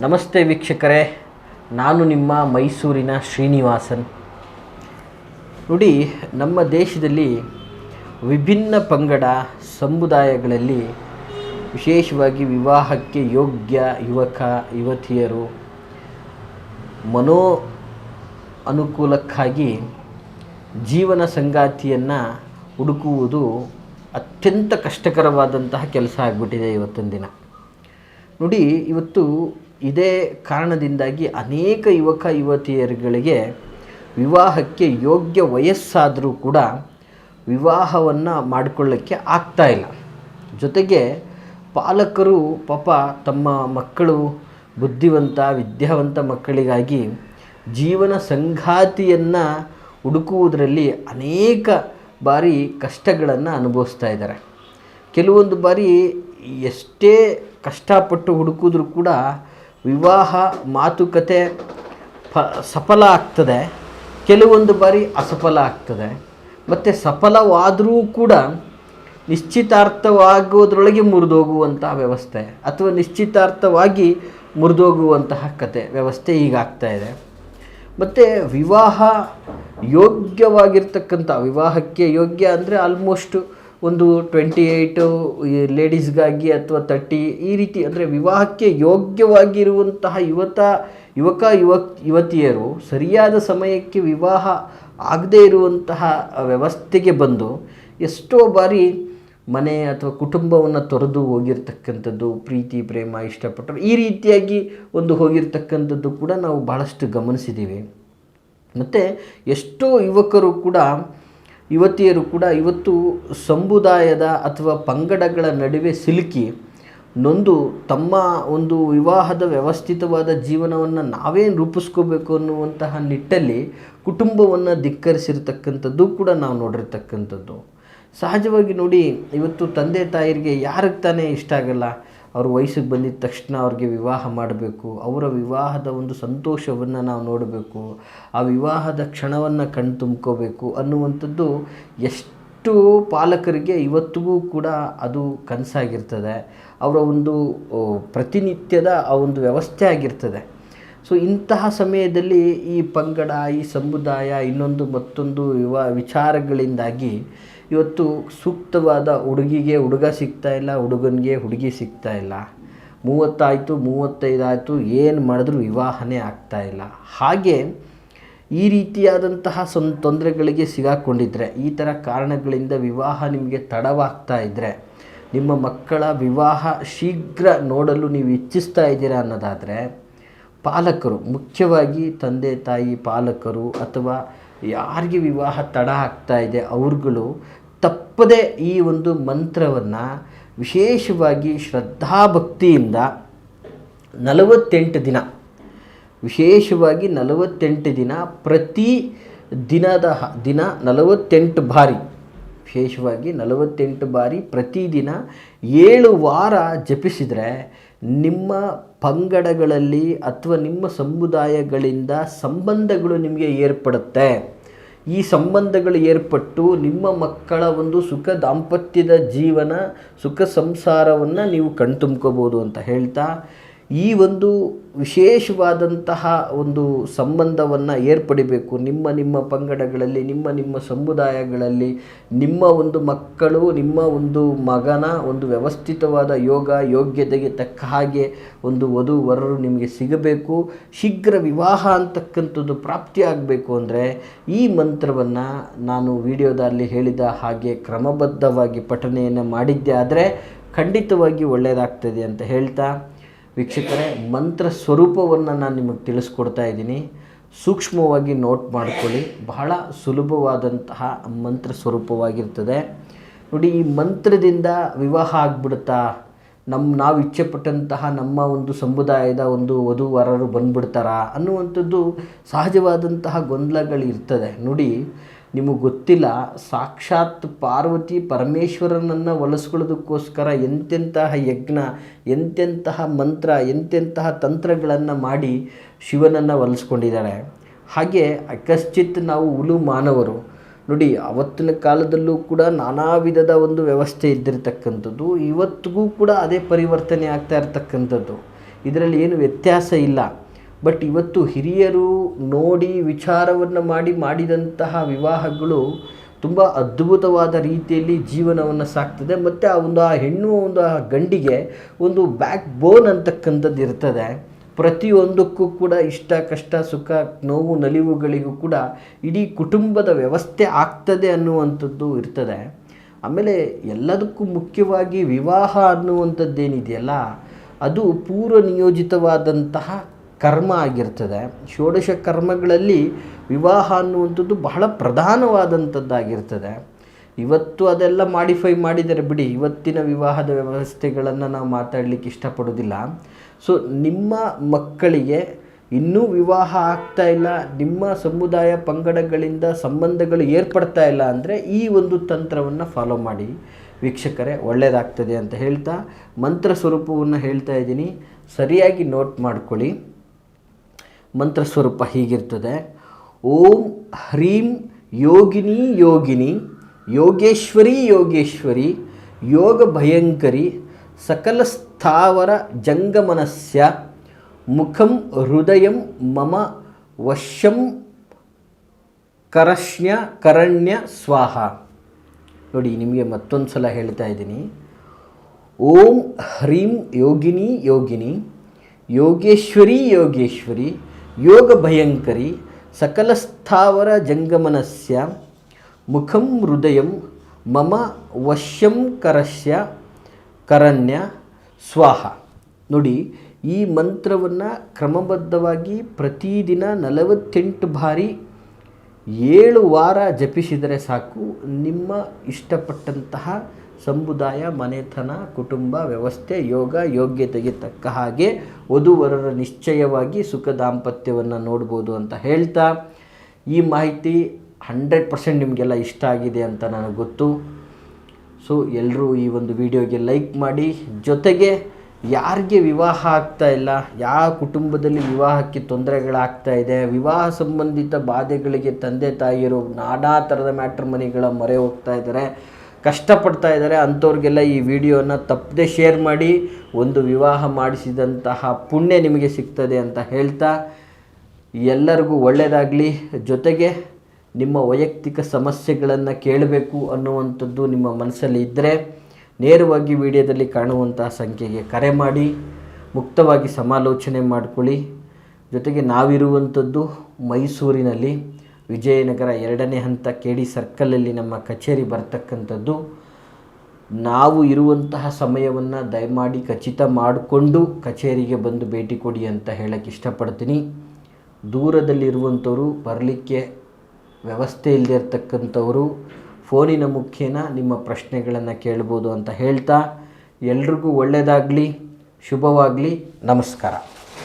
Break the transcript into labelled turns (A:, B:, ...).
A: ನಮಸ್ತೆ ವೀಕ್ಷಕರೇ, ನಾನು ನಿಮ್ಮ ಮೈಸೂರಿನ ಶ್ರೀನಿವಾಸನ್. ನೋಡಿ, ನಮ್ಮ ದೇಶದಲ್ಲಿ ವಿಭಿನ್ನ ಪಂಗಡ ಸಮುದಾಯಗಳಲ್ಲಿ ವಿಶೇಷವಾಗಿ ವಿವಾಹಕ್ಕೆ ಯೋಗ್ಯ ಯುವಕ, ಯುವತಿಯರು ಮನೋ ಅನುಕೂಲಕ್ಕಾಗಿ ಜೀವನ ಸಂಗಾತಿಯನ್ನು ಹುಡುಕುವುದು ಅತ್ಯಂತ ಕಷ್ಟಕರವಾದಂತಹ ಕೆಲಸ ಆಗಿಬಿಟ್ಟಿದೆ ಇವತ್ತಿನ ದಿನ. ನೋಡಿ, ಇವತ್ತು ಇದೇ ಕಾರಣದಿಂದಾಗಿ ಅನೇಕ ಯುವಕ ಯುವತಿಯರುಗಳಿಗೆ ವಿವಾಹಕ್ಕೆ ಯೋಗ್ಯ ವಯಸ್ಸಾದರೂ ಕೂಡ ವಿವಾಹವನ್ನು ಮಾಡಿಕೊಳ್ಳೋಕ್ಕೆ ಆಗ್ತಾ ಇಲ್ಲ. ಜೊತೆಗೆ ಪಾಲಕರು ಪಾಪ ತಮ್ಮ ಮಕ್ಕಳು ಬುದ್ಧಿವಂತ, ವಿದ್ಯಾವಂತ ಮಕ್ಕಳಿಗಾಗಿ ಜೀವನ ಸಂಗಾತಿಯನ್ನು ಹುಡುಕುವುದರಲ್ಲಿ ಅನೇಕ ಬಾರಿ ಕಷ್ಟಗಳನ್ನು ಅನುಭವಿಸ್ತಾ ಇದ್ದಾರೆ. ಕೆಲವೊಂದು ಬಾರಿ ಎಷ್ಟೇ ಕಷ್ಟಪಟ್ಟು ಹುಡುಕಿದ್ರೂ ಕೂಡ ವಿವಾಹ ಮಾತುಕತೆ ಫ ಸಫಲ ಆಗ್ತದೆ. ಕೆಲವೊಂದು ಬಾರಿ ಅಸಫಲ ಆಗ್ತದೆ. ಮತ್ತು ಸಫಲವಾದರೂ ಕೂಡ ನಿಶ್ಚಿತಾರ್ಥವಾಗೋದ್ರೊಳಗೆ ಮುರಿದೋಗುವಂತಹ ವ್ಯವಸ್ಥೆ ಅಥವಾ ನಿಶ್ಚಿತಾರ್ಥವಾಗಿ ಮುರಿದೋಗುವಂತಹ ಕತೆ, ವ್ಯವಸ್ಥೆ ಈಗಾಗ್ತಾ ಇದೆ. ಮತ್ತು ವಿವಾಹ ಯೋಗ್ಯವಾಗಿರ್ತಕ್ಕಂಥ, ವಿವಾಹಕ್ಕೆ ಯೋಗ್ಯ ಅಂದರೆ ಆಲ್ಮೋಸ್ಟ್ ಒಂದು ಟ್ವೆಂಟಿ ಏಯ್ಟು ಲೇಡೀಸ್ಗಾಗಿ ಅಥವಾ ತರ್ಟಿ ಈ ರೀತಿ ಅಂದರೆ ವಿವಾಹಕ್ಕೆ ಯೋಗ್ಯವಾಗಿರುವಂತಹ ಯುವತ, ಯುವಕ, ಯುವಕ್, ಯುವತಿಯರು ಸರಿಯಾದ ಸಮಯಕ್ಕೆ ವಿವಾಹ ಆಗದೇ ಇರುವಂತಹ ವ್ಯವಸ್ಥೆಗೆ ಬಂದು ಎಷ್ಟೋ ಬಾರಿ ಮನೆ ಅಥವಾ ಕುಟುಂಬವನ್ನು ತೊರೆದು ಹೋಗಿರ್ತಕ್ಕಂಥದ್ದು, ಪ್ರೀತಿ, ಪ್ರೇಮ ಇಷ್ಟಪಟ್ಟರು ಈ ರೀತಿಯಾಗಿ ಒಂದು ಹೋಗಿರ್ತಕ್ಕಂಥದ್ದು ಕೂಡ ನಾವು ಭಾಳಷ್ಟು ಗಮನಿಸಿದ್ದೀವಿ. ಮತ್ತು ಎಷ್ಟೋ ಯುವಕರು ಕೂಡ ಯುವತಿಯರು ಕೂಡ ಇವತ್ತು ಸಮುದಾಯದ ಅಥವಾ ಪಂಗಡಗಳ ನಡುವೆ ಸಿಲುಕಿ ನೊಂದು ತಮ್ಮ ಒಂದು ವಿವಾಹದ ವ್ಯವಸ್ಥಿತವಾದ ಜೀವನವನ್ನು ನಾವೇ ರೂಪಿಸ್ಕೋಬೇಕು ಅನ್ನುವಂತಹ ನಿಟ್ಟಲ್ಲಿ ಕುಟುಂಬವನ್ನು ಧಿಕ್ಕರಿಸಿರ್ತಕ್ಕಂಥದ್ದು ಕೂಡ ನಾವು ನೋಡಿರ್ತಕ್ಕಂಥದ್ದು. ಸಹಜವಾಗಿ ನೋಡಿ, ಇವತ್ತು ತಂದೆ ತಾಯಿಗೆ ಯಾರಿಗೆ ತಾನೇ ಇಷ್ಟ ಆಗಲ್ಲ? ಅವ್ರ ವಯಸ್ಸಿಗೆ ಬಂದಿದ್ದ ತಕ್ಷಣ ಅವ್ರಿಗೆ ವಿವಾಹ ಮಾಡಬೇಕು. ಅವರ ವಿವಾಹದ ಒಂದು ಸಂತೋಷವನ್ನು ನಾವು ನೋಡಬೇಕು. ಆ ವಿವಾಹದ ಕ್ಷಣವನ್ನು ಕಣ್ ತುಂಬ್ಕೋಬೇಕು ಅನ್ನುವಂಥದ್ದು ಎಷ್ಟು ಪಾಲಕರಿಗೆ ಇವತ್ತಿಗೂ ಕೂಡ ಅದು ಕನಸಾಗಿರ್ತದೆ. ಅವರ ಒಂದು ಪ್ರತಿನಿತ್ಯದ ಆ ಒಂದು ವ್ಯವಸ್ಥೆ ಆಗಿರ್ತದೆ. ಸೊ, ಇಂತಹ ಸಮಯದಲ್ಲಿ ಈ ಪಂಗಡ, ಈ ಸಮುದಾಯ ಇನ್ನೊಂದು ಮತ್ತೊಂದು ವಿವಾ, ವಿಚಾರಗಳಿಂದಾಗಿ ಇವತ್ತು ಸೂಕ್ತವಾದ ಹುಡುಗಿಗೆ ಹುಡುಗ ಸಿಗ್ತಾ ಇಲ್ಲ, ಹುಡುಗನಿಗೆ ಹುಡುಗಿ ಸಿಗ್ತಾ ಇಲ್ಲ. ಮೂವತ್ತಾಯಿತು, ಮೂವತ್ತೈದಾಯಿತು, ಏನು ಮಾಡಿದ್ರು ವಿವಾಹನೇ ಆಗ್ತಾ ಇಲ್ಲ. ಹಾಗೆ ಈ ರೀತಿಯಾದಂತಹ ಸೊನ್ ತೊಂದರೆಗಳಿಗೆ ಸಿಗಾಕೊಂಡಿದ್ರೆ, ಈ ಥರ ಕಾರಣಗಳಿಂದ ವಿವಾಹ ನಿಮಗೆ ತಡವಾಗ್ತಾ ಇದ್ದರೆ ನಿಮ್ಮ ಮಕ್ಕಳ ವಿವಾಹ ಶೀಘ್ರ ನೋಡಲು ನೀವು ಇಚ್ಛಿಸ್ತಾ ಇದ್ದೀರಾ ಅನ್ನೋದಾದರೆ, ಪಾಲಕರು, ಮುಖ್ಯವಾಗಿ ತಂದೆ, ತಾಯಿ, ಪಾಲಕರು ಅಥವಾ ಯಾರಿಗೆ ವಿವಾಹ ತಡ ಆಗ್ತಾ ಇದೆ, ಅವ್ರುಗಳು ತಪ್ಪದೆ ಈ ಒಂದು ಮಂತ್ರವನ್ನು ವಿಶೇಷವಾಗಿ ಶ್ರದ್ಧಾಭಕ್ತಿಯಿಂದ ನಲವತ್ತೆಂಟು ದಿನ, ವಿಶೇಷವಾಗಿ ನಲವತ್ತೆಂಟು ದಿನ ಪ್ರತಿ ದಿನದ ದಿನ ನಲವತ್ತೆಂಟು ಬಾರಿ, ವಿಶೇಷವಾಗಿ ನಲವತ್ತೆಂಟು ಬಾರಿ ಪ್ರತಿದಿನ ಏಳು ವಾರ ಜಪಿಸಿದರೆ ನಿಮ್ಮ ಪಂಗಡಗಳಲ್ಲಿ ಅಥವಾ ನಿಮ್ಮ ಸಮುದಾಯಗಳಿಂದ ಸಂಬಂಧಗಳು ನಿಮಗೆ ಏರ್ಪಡುತ್ತೆ. ಈ ಸಂಬಂಧಗಳು ಏರ್ಪಟ್ಟು ನಿಮ್ಮ ಮಕ್ಕಳ ಒಂದು ಸುಖ ದಾಂಪತ್ಯದ ಜೀವನ, ಸುಖ ಸಂಸಾರವನ್ನು ನೀವು ಕಣ್ತುಂಬ್ಕೋಬೋದು ಅಂತ ಹೇಳ್ತಾ ಈ ಒಂದು ವಿಶೇಷವಾದಂತಹ ಒಂದು ಸಂಬಂಧವನ್ನು ಏರ್ಪಡಿಬೇಕು. ನಿಮ್ಮ ನಿಮ್ಮ ಪಂಗಡಗಳಲ್ಲಿ, ನಿಮ್ಮ ನಿಮ್ಮ ಸಮುದಾಯಗಳಲ್ಲಿ, ನಿಮ್ಮ ಒಂದು ಮಕ್ಕಳು, ನಿಮ್ಮ ಒಂದು ಮಗನ ಒಂದು ವ್ಯವಸ್ಥಿತವಾದ ಯೋಗ, ಯೋಗ್ಯತೆಗೆ ತಕ್ಕ ಹಾಗೆ ಒಂದು ವಧು ವರರು ನಿಮಗೆ ಸಿಗಬೇಕು. ಶೀಘ್ರ ವಿವಾಹ ಅಂತಕ್ಕಂಥದ್ದು ಪ್ರಾಪ್ತಿಯಾಗಬೇಕು ಅಂದರೆ ಈ ಮಂತ್ರವನ್ನು ನಾನು ವಿಡಿಯೋದಲ್ಲಿ ಹೇಳಿದ ಹಾಗೆ ಕ್ರಮಬದ್ಧವಾಗಿ ಪಠನೆಯನ್ನು ಮಾಡಿದ್ದೆ ಆದರೆ ಖಂಡಿತವಾಗಿ ಒಳ್ಳೆಯದಾಗ್ತದೆ ಅಂತ ಹೇಳ್ತಾ ವೀಕ್ಷಕರೇ, ಮಂತ್ರ ಸ್ವರೂಪವನ್ನು ನಾನು ನಿಮಗೆ ತಿಳಿಸ್ಕೊಡ್ತಾ ಇದ್ದೀನಿ. ಸೂಕ್ಷ್ಮವಾಗಿ ನೋಟ್ ಮಾಡ್ಕೊಳ್ಳಿ. ಬಹಳ ಸುಲಭವಾದಂತಹ ಮಂತ್ರ ಸ್ವರೂಪವಾಗಿರ್ತದೆ. ನೋಡಿ, ಈ ಮಂತ್ರದಿಂದ ವಿವಾಹ ಆಗ್ಬಿಡುತ್ತಾ? ನಮ್ಮ ನಾವು ಇಚ್ಛೆಪಟ್ಟಂತಹ ನಮ್ಮ ಒಂದು ಸಮುದಾಯದ ಒಂದು ವಧು ವರರು ಬಂದ್ಬಿಡ್ತಾರಾ ಅನ್ನುವಂಥದ್ದು ಸಹಜವಾದಂತಹ ಗೊಂದಲಗಳಿರ್ತದೆ. ನೋಡಿ ನಿಮಗೆ ಗೊತ್ತಿಲ್ಲ, ಸಾಕ್ಷಾತ್ ಪಾರ್ವತಿ ಪರಮೇಶ್ವರನನ್ನು ಒಲಿಸ್ಕೊಳ್ಳೋದಕ್ಕೋಸ್ಕರ ಎಂತೆಂತಹ ಯಜ್ಞ, ಎಂತೆಂತಹ ಮಂತ್ರ, ಎಂತೆಂತಹ ತಂತ್ರಗಳನ್ನು ಮಾಡಿ ಶಿವನನ್ನು ಒಲಿಸ್ಕೊಂಡಿದ್ದಾರೆ ಹಾಗೆ ಅಕಸ್ಚಿತ್ ನಾವು ಉಲು ಮಾನವರು. ನೋಡಿ ಅವತ್ತಿನ ಕಾಲದಲ್ಲೂ ಕೂಡ ನಾನಾ ವಿಧದ ಒಂದು ವ್ಯವಸ್ಥೆ ಇದ್ದಿರತಕ್ಕಂಥದ್ದು. ಇವತ್ತಿಗೂ ಕೂಡ ಅದೇ ಪರಿವರ್ತನೆ ಆಗ್ತಾ ಇರತಕ್ಕಂಥದ್ದು. ಇದರಲ್ಲಿ ಏನು ವ್ಯತ್ಯಾಸ ಇಲ್ಲ. ಬಟ್ ಇವತ್ತು ಹಿರಿಯರು ನೋಡಿ ವಿಚಾರವನ್ನು ಮಾಡಿ ಮಾಡಿದಂತಹ ವಿವಾಹಗಳು ತುಂಬ ಅದ್ಭುತವಾದ ರೀತಿಯಲ್ಲಿ ಜೀವನವನ್ನು ಸಾಕ್ತದೆ. ಮತ್ತು ಆ ಒಂದು ಆ ಹೆಣ್ಣು ಒಂದು ಆ ಗಂಡಿಗೆ ಒಂದು ಬ್ಯಾಕ್ ಬೋನ್ ಅಂತಕ್ಕಂಥದ್ದು ಇರ್ತದೆ. ಪ್ರತಿಯೊಂದಕ್ಕೂ ಕೂಡ ಇಷ್ಟ, ಕಷ್ಟ, ಸುಖ, ನೋವು, ನಲಿವುಗಳಿಗೂ ಕೂಡ ಇಡೀ ಕುಟುಂಬದ ವ್ಯವಸ್ಥೆ ಆಗ್ತದೆ ಅನ್ನುವಂಥದ್ದು ಇರ್ತದೆ. ಆಮೇಲೆ ಎಲ್ಲದಕ್ಕೂ ಮುಖ್ಯವಾಗಿ ವಿವಾಹ ಅನ್ನುವಂಥದ್ದೇನಿದೆಯಲ್ಲ, ಅದು ಪೂರ್ವ ನಿಯೋಜಿತವಾದಂತಹ ಕರ್ಮ ಆಗಿರ್ತದೆ. ಷೋಡಶ ಕರ್ಮಗಳಲ್ಲಿ ವಿವಾಹ ಅನ್ನುವಂಥದ್ದು ಬಹಳ ಪ್ರಧಾನವಾದಂಥದ್ದಾಗಿರ್ತದೆ. ಇವತ್ತು ಅದೆಲ್ಲ ಮಾಡಿಫೈ ಮಾಡಿದರೆ ಬಿಡಿ, ಇವತ್ತಿನ ವಿವಾಹದ ವ್ಯವಸ್ಥೆಗಳನ್ನು ನಾವು ಮಾತಾಡಲಿಕ್ಕೆ ಇಷ್ಟಪಡೋದಿಲ್ಲ ಸೊ ನಿಮ್ಮ ಮಕ್ಕಳಿಗೆ ಇನ್ನೂ ವಿವಾಹ ಆಗ್ತಾ ಇಲ್ಲ, ನಿಮ್ಮ ಸಮುದಾಯ ಪಂಗಡಗಳಿಂದ ಸಂಬಂಧಗಳು ಏರ್ಪಡ್ತಾ ಇಲ್ಲ ಅಂದರೆ ಈ ಒಂದು ತಂತ್ರವನ್ನು ಫಾಲೋ ಮಾಡಿ. ವೀಕ್ಷಕರೇ ಒಳ್ಳೆಯದಾಗ್ತದೆ ಅಂತ ಹೇಳ್ತಾ, ಮಂತ್ರ ಸ್ವರೂಪವನ್ನು ಹೇಳ್ತಾ ಇದ್ದೀನಿ. ಸರಿಯಾಗಿ ನೋಟ್ ಮಾಡ್ಕೊಳ್ಳಿ. ಮಂತ್ರ ಸ್ವರೂಪ ಹೀಗಿರ್ತದೆ. ಓಂ ಹ್ರೀಂ ಯೋಗಿನಿ ಯೋಗಿನಿ, ಯೋಗೇಶ್ವರಿ ಯೋಗೇಶ್ವರಿ, ಯೋಗ ಭಯಂಕರಿ, ಸಕಲ ಸ್ಥಾವರ ಜಂಗಮನಸ್ಯ, ಮುಖಂ ಹೃದಯಂ ಮಮ ವಶಂ ಕರಶ್ಯ ಕರಣ್ಯ ಸ್ವಾಹ. ನೋಡಿ, ನಿಮಗೆ ಮತ್ತೊಂದು ಸಲ ಹೇಳ್ತಾ ಇದ್ದೀನಿ. ಓಂ ಹ್ರೀಂ ಯೋಗಿನಿ ಯೋಗಿನಿ, ಯೋಗೇಶ್ವರಿ ಯೋಗೇಶ್ವರಿ ಯೋಗ ಭಯಂಕರಿ ಸಕಲ ಸ್ಥಾವರ ಜಂಗಮನಸ್ಯ ಮುಖಂ ಹೃದಯಂ ಮಮ ವಶ್ಯಂ ಕರಸ್ಯ ಕರಣ್ಯ ಸ್ವಾಹ. ನೋಡಿ, ಈ ಮಂತ್ರವನ್ನು ಕ್ರಮಬದ್ಧವಾಗಿ ಪ್ರತಿದಿನ ನಲವತ್ತೆಂಟು ಬಾರಿ ಏಳು ವಾರ ಜಪಿಸಿದರೆ ಸಾಕು ನಿಮ್ಮ ಇಷ್ಟಪಟ್ಟಂತಹ ಸಮುದಾಯ ಮನೆತನ, ಕುಟುಂಬ, ವ್ಯವಸ್ಥೆ, ಯೋಗ, ಯೋಗ್ಯತೆಗೆ ತಕ್ಕ ಹಾಗೆ ವಧುವರರ ನಿಶ್ಚಯವಾಗಿ ಸುಖ ದಾಂಪತ್ಯವನ್ನು ನೋಡ್ಬೋದು ಅಂತ ಹೇಳ್ತಾ, ಈ ಮಾಹಿತಿ ಹಂಡ್ರೆಡ್ ಪರ್ಸೆಂಟ್ ನಿಮಗೆಲ್ಲ ಇಷ್ಟ ಆಗಿದೆ ಅಂತ ನನಗೆ ಗೊತ್ತು. ಸೊ ಎಲ್ಲರೂ ಈ ಒಂದು ವಿಡಿಯೋಗೆ ಲೈಕ್ ಮಾಡಿ. ಜೊತೆಗೆ ಯಾರಿಗೆ ವಿವಾಹ ಆಗ್ತಾ ಇಲ್ಲ, ಯಾವ ಕುಟುಂಬದಲ್ಲಿ ವಿವಾಹಕ್ಕೆ ತೊಂದರೆಗಳಾಗ್ತಾ ಇದೆ, ವಿವಾಹ ಸಂಬಂಧಿತ ಬಾಧೆಗಳಿಗೆ ತಂದೆ ತಾಯಿಯರು ನಾನಾ ಥರದ ಮ್ಯಾಟ್ರ್ ಮನಿಗಳ ಮೊರೆ ಹೋಗ್ತಾ ಇದ್ದಾರೆ ಕಷ್ಟಪಡ್ತಾ ಇದ್ದಾರೆ, ಅಂಥವ್ರಿಗೆಲ್ಲ ಈ ವಿಡಿಯೋನ ತಪ್ಪದೆ ಶೇರ್ ಮಾಡಿ, ಒಂದು ವಿವಾಹ ಮಾಡಿಸಿದಂತಹ ಪುಣ್ಯ ನಿಮಗೆ ಸಿಗ್ತದೆ ಅಂತ ಹೇಳ್ತಾ, ಎಲ್ಲರಿಗೂ ಒಳ್ಳೆಯದಾಗಲಿ ಜೊತೆಗೆ ನಿಮ್ಮ ವೈಯಕ್ತಿಕ ಸಮಸ್ಯೆಗಳನ್ನು ಕೇಳಬೇಕು ಅನ್ನುವಂಥದ್ದು ನಿಮ್ಮ ಮನಸ್ಸಲ್ಲಿ ಇದ್ದರೆ ನೇರವಾಗಿ ವಿಡಿಯೋದಲ್ಲಿ ಕಾಣುವಂತಹ ಸಂಖ್ಯೆಗೆ ಕರೆ ಮಾಡಿ, ಮುಕ್ತವಾಗಿ ಸಮಾಲೋಚನೆ ಮಾಡಿಕೊಳ್ಳಿ. ಜೊತೆಗೆ ನಾವಿರುವಂಥದ್ದು ಮೈಸೂರಿನಲ್ಲಿ. ವಿಜಯನಗರ ಎರಡನೇ ಹಂತ ಕೆ ಡಿ ಸರ್ಕಲಲ್ಲಿ ನಮ್ಮ ಕಚೇರಿ ಬರ್ತಕ್ಕಂಥದ್ದು. ನಾವು ಇರುವಂತಹ ಸಮಯವನ್ನು ದಯಮಾಡಿ ಖಚಿತ ಮಾಡಿಕೊಂಡು ಕಚೇರಿಗೆ ಬಂದು ಭೇಟಿ ಕೊಡಿ ಅಂತ ಹೇಳಕ್ಕೆ ಇಷ್ಟಪಡ್ತೀನಿ. ದೂರದಲ್ಲಿರುವಂಥವರು, ಬರಲಿಕ್ಕೆ ವ್ಯವಸ್ಥೆ ಇಲ್ಲದೆ ಇರ್ತಕ್ಕಂಥವರು, ಫೋನಿನ ಮುಖೇನ ನಿಮ್ಮ ಪ್ರಶ್ನೆಗಳನ್ನು ಕೇಳ್ಬೋದು ಅಂತ ಹೇಳ್ತಾ, ಎಲ್ರಿಗೂ ಒಳ್ಳೆಯದಾಗಲಿ ಶುಭವಾಗಲಿ, ನಮಸ್ಕಾರ.